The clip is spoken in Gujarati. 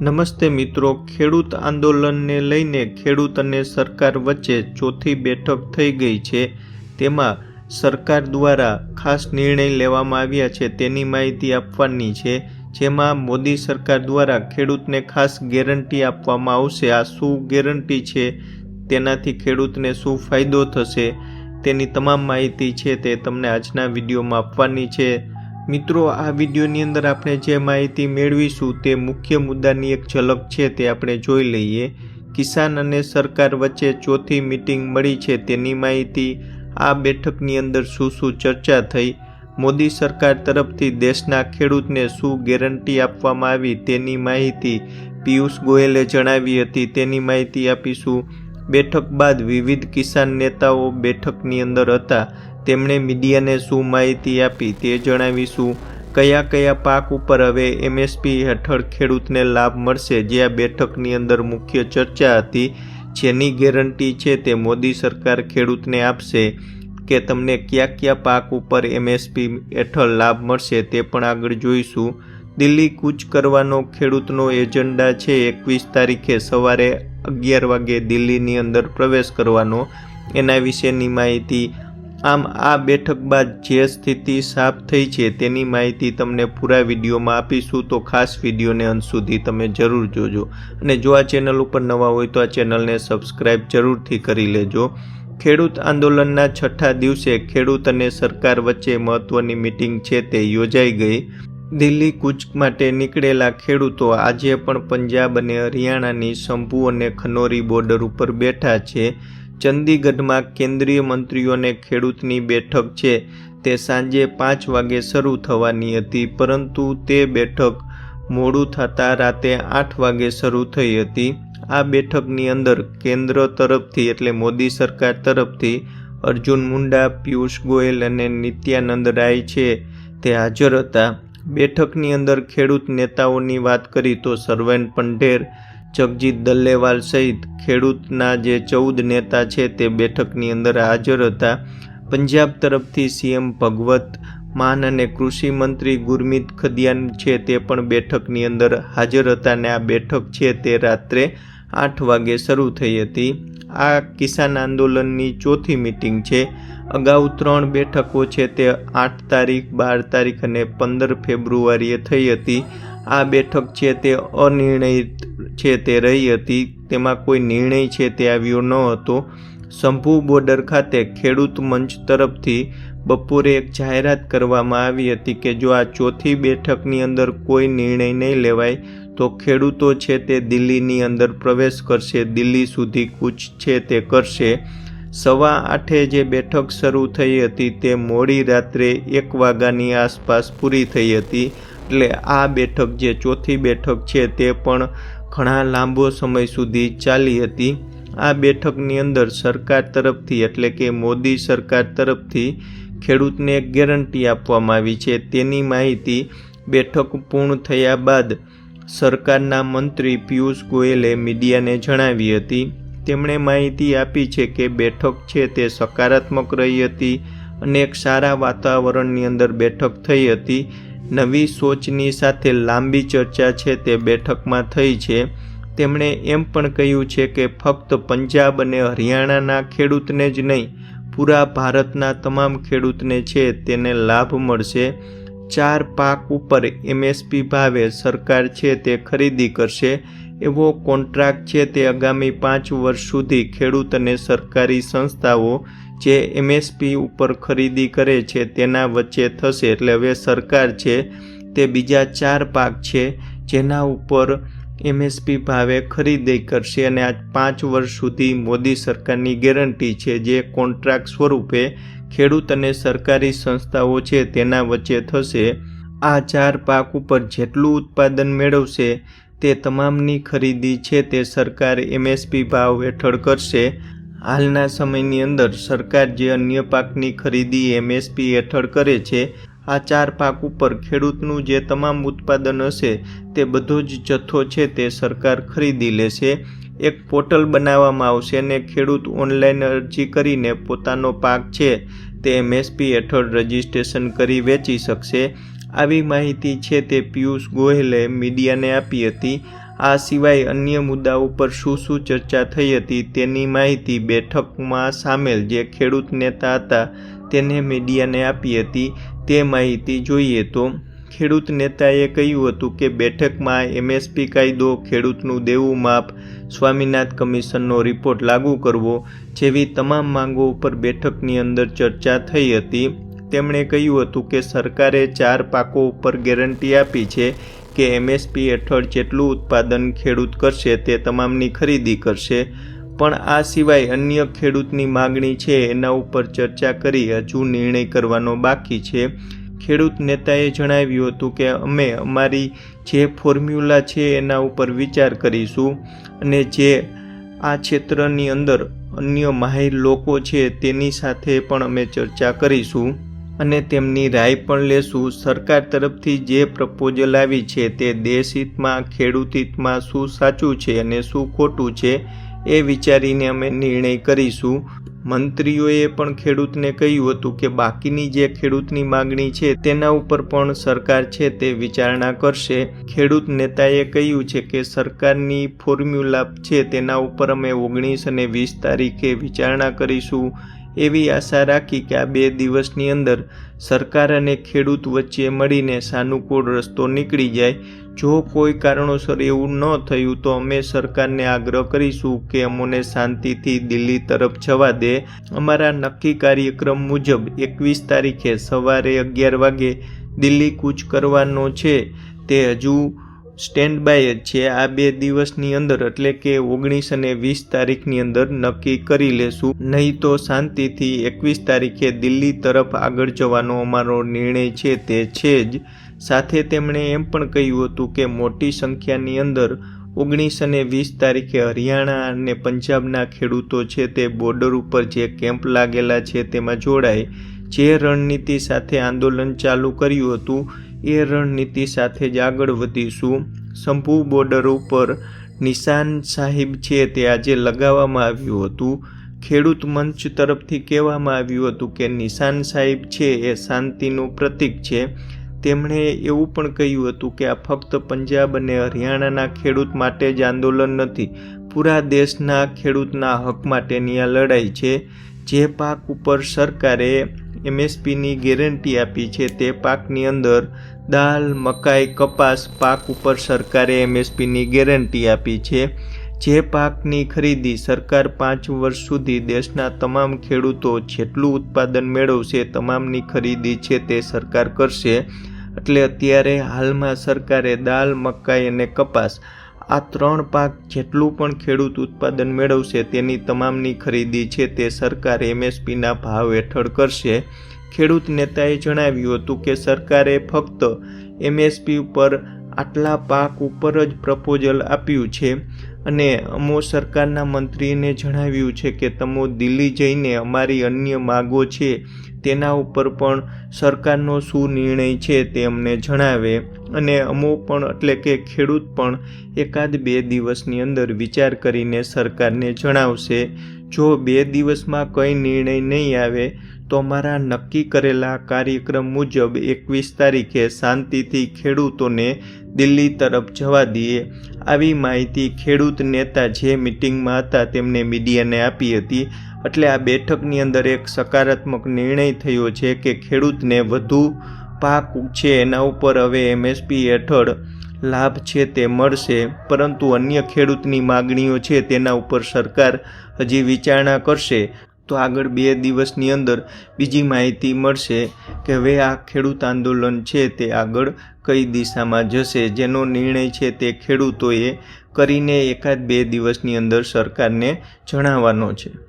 નમસ્તે મિત્રો, ખેડૂત આંદોલનને લઈને ખેડૂત અને સરકાર વચ્ચે ચોથી બેઠક થઈ ગઈ છે. તેમાં સરકાર દ્વારા ખાસ નિર્ણય લેવામાં આવ્યા છે તેની માહિતી આપવાની છે, જેમાં મોદી સરકાર દ્વારા ખેડૂતને ખાસ ગેરંટી આપવામાં આવશે. આ શું ગેરંટી છે? તેનાથી ખેડૂતને શું ફાયદો થશે? તેની તમામ માહિતી છે તે તમને આજના વિડીયોમાં આપવાની છે. મિત્રો, આ વિડીયોની અંદર આપણે જે માહિતી મેળવીશું તે મુખ્ય મુદ્દાની એક ઝલક છે તે આપણે જોઈ લઈએ. કિસાન અને સરકાર વચ્ચે ચોથી મિટિંગ મળી છે તેની માહિતી આ બેઠકની અંદર શું શું ચર્ચા થઈ, મોદી સરકાર તરફથી દેશના ખેડૂતને શું ગેરંટી આપવામાં આવી તેની માહિતી પિયુષ ગોયલે જણાવી હતી, તેની માહિતી આપીશું. બેઠક બાદ વિવિધ કિસાન નેતાઓ બેઠકની અંદર હતા. તેમણે મીડિયાને શું માહિતી આપી તે જણાવીશું. કયા કયા પાક ઉપર હવે એમએસપી હેઠળ ખેડૂતને લાભ મળશે જે આ બેઠકની અંદર મુખ્ય ચર્ચા હતી. જેની ગેરંટી છે તે મોદી સરકાર ખેડૂતને આપશે. કે તમને કયા કયા પાક ઉપર એમએસપી હેઠળ લાભ મળશે તે પણ આગળ જોઈશું. દિલ્હી કૂચ કરવાનો ખેડૂતનો એજન્ડા છે એકવીસ તારીખે સવારે અગિયાર વાગે દિલ્હીની અંદર પ્રવેશ કરવાનો. એના વિશેની માહિતી આમ આ બેઠક બાદ જે સ્થિતિ સાફ થઈ છે તેની માહિતી તમને પૂરા વિડીયોમાં આપીશું. તો ખાસ વિડીયોને અંત સુધી તમે જરૂર જોજો. અને જો આ ચેનલ ઉપર નવા હોય તો આ ચેનલને સબસ્ક્રાઈબ જરૂરથી કરી લેજો. ખેડૂત આંદોલનના છઠ્ઠા દિવસે ખેડૂત અને સરકાર વચ્ચે મહત્વની મિટિંગ છે તે યોજાઈ ગઈ. દિલ્હી કૂચ માટે નીકળેલા ખેડૂતો આજે પણ પંજાબ અને હરિયાણાની શંભુ અને ખનોરી બોર્ડર ઉપર બેઠા છે. ચંદીગઢમાં કેન્દ્રીય મંત્રીઓને ખેડૂતની બેઠક છે. તે સાંજે પાંચ વાગે શરૂ થવાની હતી, પરંતુ તે બેઠક મોડું થતાં રાતે આઠ વાગે શરૂ થઈ હતી. આ બેઠકની અંદર કેન્દ્ર તરફથી એટલે મોદી સરકાર તરફથી અર્જુન મુંડા, પિયુષ ગોયલ અને નિત્યાનંદ રાય છે. તે હાજર હતા. બેઠકની અંદર ખેડૂત નેતાઓની વાત કરી તો સરવેન પંઢેર, જગજીત દલ્લેવાલ સહિત ખેડૂતના જે ચૌદ નેતા છે તે બેઠકની અંદર હાજર હતા. પંજાબ તરફથી સીએમ ભગવત માન અને કૃષિ મંત્રી ગુરમીત ખદિયાન છે તે પણ બેઠકની અંદર હાજર હતા અને આ બેઠક છે તે રાત્રે આઠ વાગે શરૂ થઈ હતી. આ કિસાન આંદોલનની ચોથી મિટિંગ છે. અગાઉ ત્રણ બેઠકો છે તે આઠ તારીખ, બાર તારીખ અને પંદર ફેબ્રુઆરીએ થઈ હતી. આ બેઠક છે તે અનિર્ણયિત છે તે રહી હતી. તેમાં કોઈ નિર્ણય છે તે આવ્યો ન હતો. શંભુ બોર્ડર ખાતે ખેડૂત મંચ તરફથી બપોરે એક જાહેરાત કરવામાં આવી હતી કે જો આ ચોથી બેઠકની અંદર કોઈ નિર્ણય નહીં લેવાય, તો ખેડૂતો છે તે દિલ્હીની અંદર પ્રવેશ કરશે. દિલ્હી સુધી કૂચ છે તે કરશે. સવા આઠે જે બેઠક શરૂ થઈ હતી તે મોડી રાત્રે એક વાગ્યાની આસપાસ પૂરી થઈ હતી. એટલે આ બેઠક જે ચોથી બેઠક છે તે પણ ઘણા લાંબો સમય સુધી ચાલી હતી. આ બેઠકની અંદર સરકાર તરફથી એટલે કે મોદી સરકાર તરફથી ખેડૂતને ગેરંટી આપવામાં આવી છે. તેની માહિતી બેઠક પૂર્ણ થયા બાદ સરકારના મંત્રી પિયુષ ગોયલે મીડિયાને જણાવી હતી. તેમણે માહિતી આપી છે કે બેઠક છે તે સકારાત્મક રહી હતી અને એક સારા વાતાવરણની અંદર બેઠક થઈ હતી. નવી સોચની સાથે લાંબી ચર્ચા છે તે બેઠકમાં થઈ છે. તેમણે એમ પણ કહ્યું છે કે ફક્ત પંજાબ અને હરિયાણાના ખેડૂતને જ નહીં, પૂરા ભારતના તમામ ખેડૂતને છે તેને લાભ મળશે. ચાર પાક ઉપર એમએસપી ભાવે સરકાર છે તે ખરીદી કરશે. એવો કોન્ટ્રાક્ટ છે તે આગામી પાંચ વર્ષ સુધી ખેડૂત અને સરકારી સંસ્થાઓ જે એમએસપી ઉપર ખરીદી કરે છે તેના વચ્ચે થશે. એટલે હવે સરકાર છે તે બીજા ચાર પાક છે જેના ઉપર એમએસપી ભાવે ખરીદી કરશે અને આ પાંચ વર્ષ સુધી મોદી સરકારની ગેરંટી છે જે કોન્ટ્રાક્ટ સ્વરૂપે ખેડૂત અને સરકારી સંસ્થાઓ છે તેના વચ્ચે થશે. આ ચાર પાક ઉપર જેટલું ઉત્પાદન મેળવશે તે તમામની ખરીદી છે તે સરકાર એમએસપી ભાવ હેઠળ કરશે. હાલના સમયની અંદર સરકાર જે અન્ય પાકની ખરીદી એમએસપી હેઠળ કરે છે, આ ચાર પાક ઉપર ખેડૂતનું જે તમામ ઉત્પાદન હશે તે બધો જ જથ્થો છે તે સરકાર ખરીદી લેશે. એક પોર્ટલ બનાવવામાં આવશે અને ખેડૂત ઓનલાઈન અરજી કરીને પોતાનો પાક છે તે એમએસપી હેઠળ રજીસ્ટ્રેશન કરી વેચી શકશે. આવી માહિતી છે તે પિયુષ ગોયલે મીડિયાને આપી હતી. આ સિવાય અન્ય મુદ્દાઓ પર શું શું ચર્ચા થઈ હતી તેની માહિતી બેઠકમાં સામેલ જે ખેડૂત નેતા હતા તેને મીડિયાને આપી હતી. તે માહિતી જોઈએ તો ખેડૂત નેતાએ કહ્યું હતું કે બેઠકમાં એમએસપી કાયદો, ખેડૂતનું દેવું માપ, સ્વામીનાથ કમિશનનો રિપોર્ટ લાગુ કરવો જેવી તમામ માંગો ઉપર બેઠકની અંદર ચર્ચા થઈ હતી. તેમણે કહ્યું હતું કે સરકારે ચાર પાકો ઉપર ગેરંટી આપી છે કે એમએસપી હેઠળ જેટલું ઉત્પાદન ખેડૂત કરશે તે તમામની ખરીદી કરશે. પણ આ સિવાય અન્ય ખેડૂતની માગણી છે એના ઉપર ચર્ચા કરી હજુ નિર્ણય કરવાનો બાકી છે. ખેડૂત નેતાએ જણાવ્યું હતું કે અમે અમારી જે ફોર્મ્યુલા છે એના ઉપર વિચાર કરીશું અને જે આ ક્ષેત્રની અંદર અન્ય માહિર લોકો છે તેની સાથે પણ અમે ચર્ચા કરીશું. અને તેમની રાય પણ લેશું. સરકાર તરફથી જે પ્રપોઝલ આવી છે તે દેશ હિતમાં શું સાચું છે અને શું ખોટું છે એ વિચારીને અમે નિર્ણય કરીશું. મંત્રીઓએ પણ ખેડૂતને કહ્યું હતું કે બાકીની જે ખેડૂતની માગણી છે તેના ઉપર પણ સરકાર છે તે વિચારણા કરશે. ખેડૂત નેતાએ કહ્યું છે કે સરકારની ફોર્મ્યુલા છે તેના ઉપર અમે ઓગણીસ અને વીસ તારીખે વિચારણા કરીશું. એવી આશા રાખી કે આ બે દિવસની અંદર સરકાર અને ખેડૂત વચ્ચે મળીને સાનુકૂળ રસ્તો નીકળી જાય. જો કોઈ કારણોસર એવું ન થયું તો અમે સરકારને આગ્રહ કરીશું કે અમોને શાંતિથી દિલ્હી તરફ જવા દે. અમારા નક્કી કાર્યક્રમ મુજબ એકવીસ તારીખે સવારે અગિયાર વાગે દિલ્હી કૂચ કરવાનો છે. તે હજુ સ્ટેન્ડ બાય જ છે. આ બે દિવસની અંદર, એટલે કે ઓગણીસ અને વીસ તારીખની અંદર, નક્કી કરી લેશું. નહીં તો શાંતિથી એકવીસ તારીખે દિલ્હી તરફ આગળ જવાનો અમારો નિર્ણય છે તે છે જ. સાથે તેમણે એમ પણ કહ્યું હતું કે મોટી સંખ્યાની અંદર ઓગણીસ અને વીસ તારીખે હરિયાણા અને પંજાબના ખેડૂતો છે તે બોર્ડર ઉપર જે કેમ્પ લાગેલા છે તેમાં જોડાય. જે રણનીતિ સાથે આંદોલન ચાલુ કર્યું હતું એ રણનીતિ સાથે જ આગળ વધીશું. શંભુ બોર્ડર ઉપર નિશાન સાહિબ છે તે આજે લગાવવામાં આવ્યું હતું. ખેડૂત મંચ તરફથી કહેવામાં આવ્યું હતું કે નિશાન સાહિબ છે એ શાંતિનું પ્રતીક છે. તેમણે એવું પણ કહ્યું હતું કે આ ફક્ત પંજાબ અને હરિયાણાના ખેડૂત માટે જ આંદોલન નથી, પૂરા દેશના ખેડૂતના હક માટેની આ લડાઈ છે. જે પાક ઉપર સરકારે એમએસપીની ગેરંટી આપી છે. તે પાકની અંદર દાલ, મકાઈ, કપાસ, પાક ઉપર સરકારે એમએસપીની ગેરંટી આપી છે. જે પાકની ખરીદી સરકાર પાંચ વર્ષ સુધી દેશના તમામ ખેડૂતો જેટલું ઉત્પાદન મેળવશે, તમામની ખરીદી છે તે સરકાર કરશે. એટલે અત્યારે હાલમાં સરકારે દાલ, મકાઈ અને કપાસ આ ત્રણ પાક જેટલું પણ ખેડૂત ઉત્પાદન મેળવશે, તેની તમામની ખરીદી છે તે સરકાર એમએસપીના ભાવ હેઠળ કરશે. ખેડૂત નેતાએ જણાવ્યું હતું કે સરકારે ફક્ત એમએસપી ઉપર આટલા પાક ઉપર જ પ્રપોઝલ આપ્યું છે અને અમો સરકારના મંત્રીને જણાવ્યું છે કે તમો દિલ્હી જઈને અમારી અન્ય માગો છે તેના ઉપર પણ સરકારનો શું નિર્ણય છે તે અમને જણાવે. અને અમો પણ એટલે કે ખેડૂત પણ એકાદ બે દિવસની અંદર વિચાર કરીને સરકારને જણાવશે. જો બે દિવસમાં કંઈ નિર્ણય નહીં આવે, તો અમારા નક્કી કરેલા કાર્યક્રમ મુજબ એકવીસ તારીખે શાંતિથી ખેડૂતોને દિલ્હી તરફ જવા દઈએ. આવી માહિતી ખેડૂત નેતા જે મિટિંગમાં હતા તેમને મીડિયાને આપી હતી. એટલે આ બેઠકની અંદર એક સકારાત્મક નિર્ણય થયો છે કે ખેડૂતને વધુ પાક છે એના ઉપર હવે એમએસપી હેઠળ લાભ છે તે મળશે. પરંતુ અન્ય ખેડૂતની માગણીઓ છે તેના ઉપર સરકાર હજી વિચારણા કરશે. તો આગળ બે દિવસની અંદર બીજી માહિતી મળશે કે હવે આ ખેડૂત આંદોલન છે તે આગળ કઈ દિશામાં જશે. જેનો નિર્ણય છે તે ખેડૂતોએ કરીને એકાદ બે દિવસની અંદર સરકારને જણાવવાનો છે.